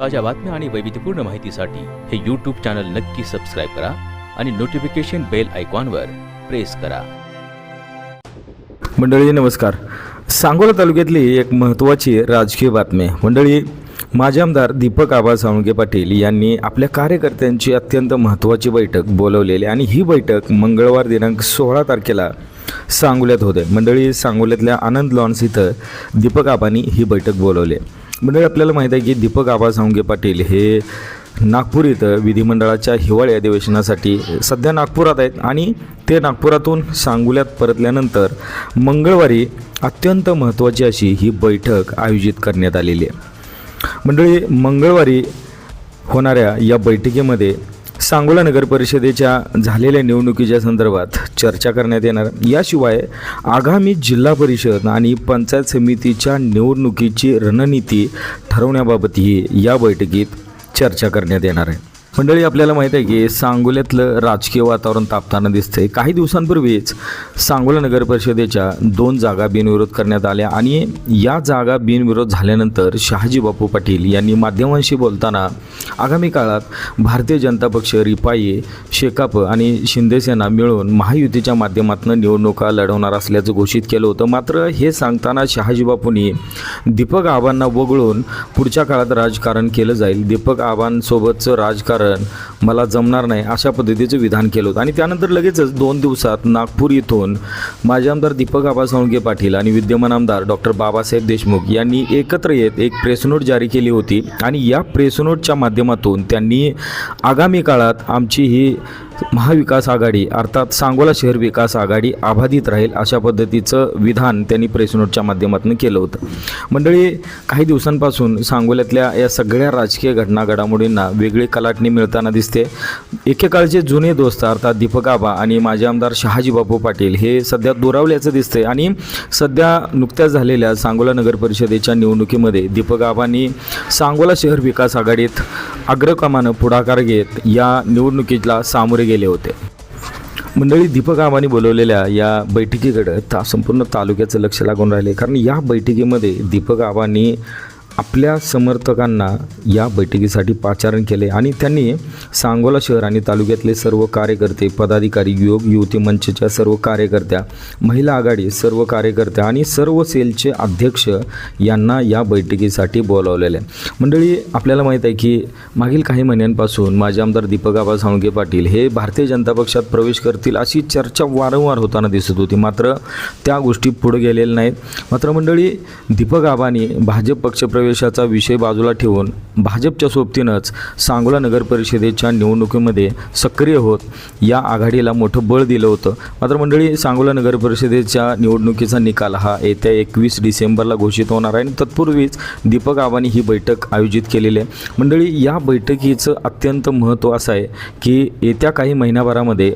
ताज्या बातम्या आणि वैविध्यपूर्ण माहितीसाठी हे यूट्यूब चॅनल नक्की सबस्क्राईब करा आणि नोटिफिकेशन बेल आयकॉनवर प्रेस करा. मंडळी नमस्कार. सांगोला तालुक्यातली एक महत्त्वाची राजकीय बातमी मंडळी माजी आमदार दीपक आबा साळुंगे पाटील यांनी आपल्या कार्यकर्त्यांची अत्यंत महत्त्वाची बैठक बोलवलेली आणि ही बैठक मंगळवार दिनांक सोळा तारखेला सांगोल्यात होते. मंडळी सांगोल्यातल्या आनंद लॉन्स इथं दीपक आबांनी ही बैठक बोलवली. मंडळी आपल्याला माहीत आहे की दीपक आबा पाटील हे नागपूर इथं विधिमंडळाच्या हिवाळी अधिवेशनासाठी सध्या नागपुरात आहेत आणि ते नागपुरातून सांगोल्यात परतल्यानंतर मंगळवारी अत्यंत महत्त्वाची अशी ही बैठक आयोजित करण्यात आलेली आहे. मंडळी मंगळवारी होणाऱ्या या बैठकीमध्ये सांगोला नगर परिषदेच्या झालेल्या निवडणुकीच्या संदर्भात चर्चा करण्यात येणार. याशिवाय आगामी जिल्हा परिषद आणि पंचायत समितीच्या निवडणुकीची रणनीती ठरवण्याबाबतही या बैठकीत चर्चा करण्यात येणार आहे. मंडळी आपल्याला माहीत आहे की सांगोल्यातलं राजकीय वातावरण तापताना दिसतंय. काही दिवसांपूर्वीच सांगोला नगर परिषदेच्या दोन जागा बिनविरोध करण्यात आल्या आणि या जागा बिनविरोध झाल्यानंतर शहाजी बापू पाटील यांनी माध्यमांशी बोलताना आगामी काळात भारतीय जनता पक्ष रिपाई शेकाप आणि शिंदेसेना मिळून महायुतीच्या माध्यमातून निवडणुका लढवणार असल्याचं घोषित केलं होतं. मात्र हे सांगताना शहाजी बापूंनी दीपक आबांना वगळून पुढच्या काळात राजकारण केलं जाईल. दीपक आबांसोबतचं राजकारण कारण मला जमणार नाही अशा पद्धतीचं विधान केलं होतं. आणि त्यानंतर लगेचच दोन दिवसात नागपूर इथून माजी आमदार दीपक आबा साळुंके पाटील आणि विद्यमान आमदार डॉक्टर बाबासाहेब देशमुख यांनी एकत्र येत एक प्रेस नोट जारी केली होती. आणि या प्रेस नोटच्या माध्यमातून त्यांनी आगामी काळात आमची ही महाविकास आघाडी अर्थात सांगोला शहर विकास आघाडी आबाधित राहील अशा पद्धतीचं विधान त्यांनी प्रेसनोटच्या माध्यमातून केलं होतं. मंडळी काही दिवसांपासून सांगोल्यातल्या या सगळ्या राजकीय घटना घडामोडींना वेगळी कलाटणी मिळताना दिसते. एकेकाळचे जुने दोस्त अर्थात दीपक आबा आणि माजी आमदार शहाजी बापू पाटील हे सध्या दुरावल्याचं दिसतंय आणि सध्या नुकत्याच झालेल्या सांगोला नगर परिषदेच्या निवडणुकीमध्ये दीपक आबांनी सांगोला शहर विकास आघाडीत अग्रक्रमानं पुढाकार घेत या निवडणुकीला सामोरे गेले होते. मंडळी दीपक आबांनी बोलवलेल्या या बैठकीकडं ता संपूर्ण तालुक्याचं लक्ष लागून राहिले. कारण या बैठकीमध्ये दीपक आबांनी आपल्या समर्थकांना या बैठकीसाठी पाचारण केले आणि त्यांनी सांगोला शहर आणि तालुक्यातले सर्व कार्यकर्ते पदाधिकारी युवक युवती मंचच्या सर्व कार्यकर्त्या महिला आघाडी सर्व कार्यकर्त्या आणि सर्व सेलचे अध्यक्ष यांना या बैठकीसाठी बोलावलेले. मंडळी आपल्याला माहीत आहे की मागील काही महिन्यांपासून माजी आमदार दीपक आबा साळुंके पाटील हे भारतीय जनता पक्षात प्रवेश करतील अशी चर्चा वारंवार होताना दिसत होती. मात्र त्या गोष्टी पुढे गेलेल्या नाहीत. मात्र मंडळी दीपक आबांनी भाजप प्रवेशाचा विषय बाजूला ठेवून भाजपच्या सोबतीनंच सांगोला नगर परिषदेच्या निवडणुकीमध्ये सक्रिय होत या आघाडीला मोठं बळ दिलं होतं. मात्र मंडळी सांगोला नगर परिषदेच्या निवडणुकीचा निकाल हा येत्या एकवीस डिसेंबरला घोषित होणार आहे आणि तत्पूर्वीच दीपक आबांनी ही बैठक आयोजित केलेली आहे. मंडळी या बैठकीचं अत्यंत महत्त्व असं आहे की येत्या काही महिन्याभरामध्ये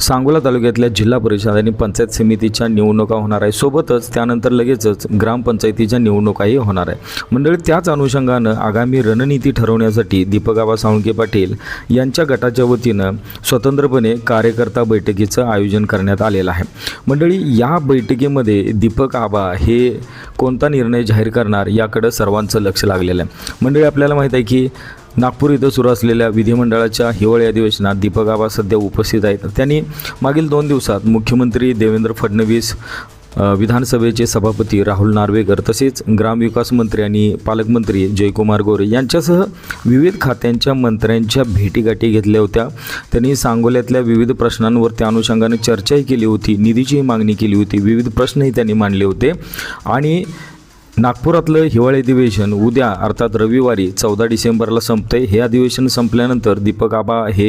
सांगोला तालुक्यातल्या जिल्हा परिषद आणि पंचायत समितीच्या निवडणुका होणार आहे. सोबतच त्यानंतर लगेचच ग्रामपंचायतीच्या निवडणुकाही होणार आहे. मंडळी त्याच अनुषंगानं आगामी रणनीती ठरवण्यासाठी दीपक आबा साळुंके पाटील यांच्या गटाच्या वतीनं स्वतंत्रपणे कार्यकर्ता बैठकीचं आयोजन करण्यात आलेलं आहे. मंडळी या बैठकीमध्ये दीपक आबा हे कोणता निर्णय जाहीर करणार याकडं सर्वांचं लक्ष लागलेलं आहे. मंडळी आपल्याला माहीत आहे की नागपूर इथं सुरू असलेल्या विधिमंडळाच्या हिवाळी अधिवेशनात दीपक आबा सध्या उपस्थित आहेत. त्यांनी मागील दोन दिवसात मुख्यमंत्री देवेंद्र फडणवीस विधानसभेचे सभापती राहुल नार्वेकर तसेच ग्रामविकास मंत्री आणि पालकमंत्री जयकुमार गोरे यांच्यासह विविध खात्यांच्या मंत्र्यांच्या भेटीगाठी घेतल्या होत्या. त्यांनी सांगोल्यातल्या विविध प्रश्नांवर त्या अनुषंगाने चर्चाही केली होती निधीचीही मागणी केली होती विविध प्रश्नही त्यांनी मांडले होते. आणि नागपुरातलं हिवाळी अधिवेशन उद्या अर्थात रविवारी चौदा डिसेंबरला संपतंय. हे अधिवेशन संपल्यानंतर दीपक आबा हे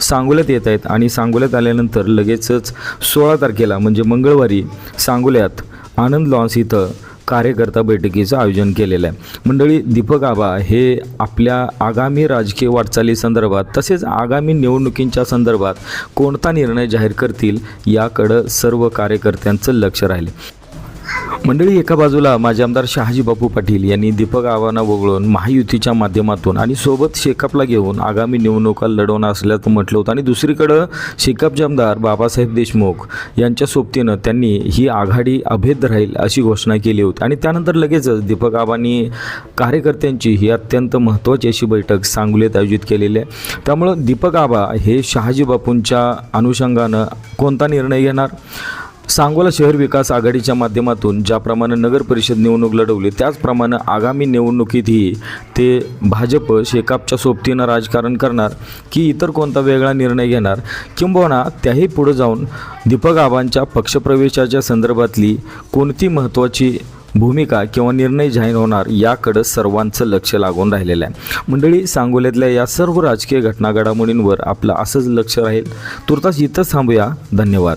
सांगोल्यात येत आहेत आणि सांगोल्यात आल्यानंतर लगेचच सोळा तारखेला म्हणजे मंगळवारी सांगोल्यात आनंद लॉन्स इथं कार्यकर्ता बैठकीचं आयोजन केलेलं आहे. मंडळी दीपक आबा हे आपल्या आगामी राजकीय वाटचालीसंदर्भात तसेच आगामी निवडणुकींच्या संदर्भात कोणता निर्णय जाहीर करतील याकडं सर्व कार्यकर्त्यांचं लक्ष राहिलं. मंडळी एका बाजूला माजी आमदार शहाजी बापू पाटील यांनी दीपक आव्हानं वगळून महायुतीच्या माध्यमातून आणि सोबत शेकापला घेऊन आगामी निवडणुका लढवणार असल्याचं म्हटलं होतं. आणि दुसरीकडं शेकापचे आमदार बाबासाहेब देशमुख यांच्या सोबतीनं त्यांनी ही आघाडी अभेद राहील अशी घोषणा केली होती. आणि त्यानंतर लगेचच दीपक आबांनी कार्यकर्त्यांची ही अत्यंत महत्त्वाची अशी बैठक सांगलीत आयोजित केलेली आहे. त्यामुळं दीपक आबा हे शहाजी बापूंच्या अनुषंगानं कोणता निर्णय घेणार? सांगोला शहर विकास आघाडीच्या माध्यमातून ज्याप्रमाणे नगर परिषद निवडणूक लढवली त्याचप्रमाणे आगामी निवडणुकीतही ते भाजप शेकापच्या सोबतीनं राजकारण करणार की इतर कोणता वेगळा निर्णय घेणार? किंबहुना त्याही पुढे जाऊन दीपक आबांच्या पक्षप्रवेशाच्या संदर्भातली कोणती महत्त्वाची भूमिका किंवा निर्णय जाहीर होणार याकडं सर्वांचं लक्ष लागून राहिलेलं आहे. मंडळी सांगोल्यातल्या या सर्व राजकीय घटना घडामोडींवर आपलं असंच लक्ष राहील. तुर्तास इथंच थांबूया. धन्यवाद.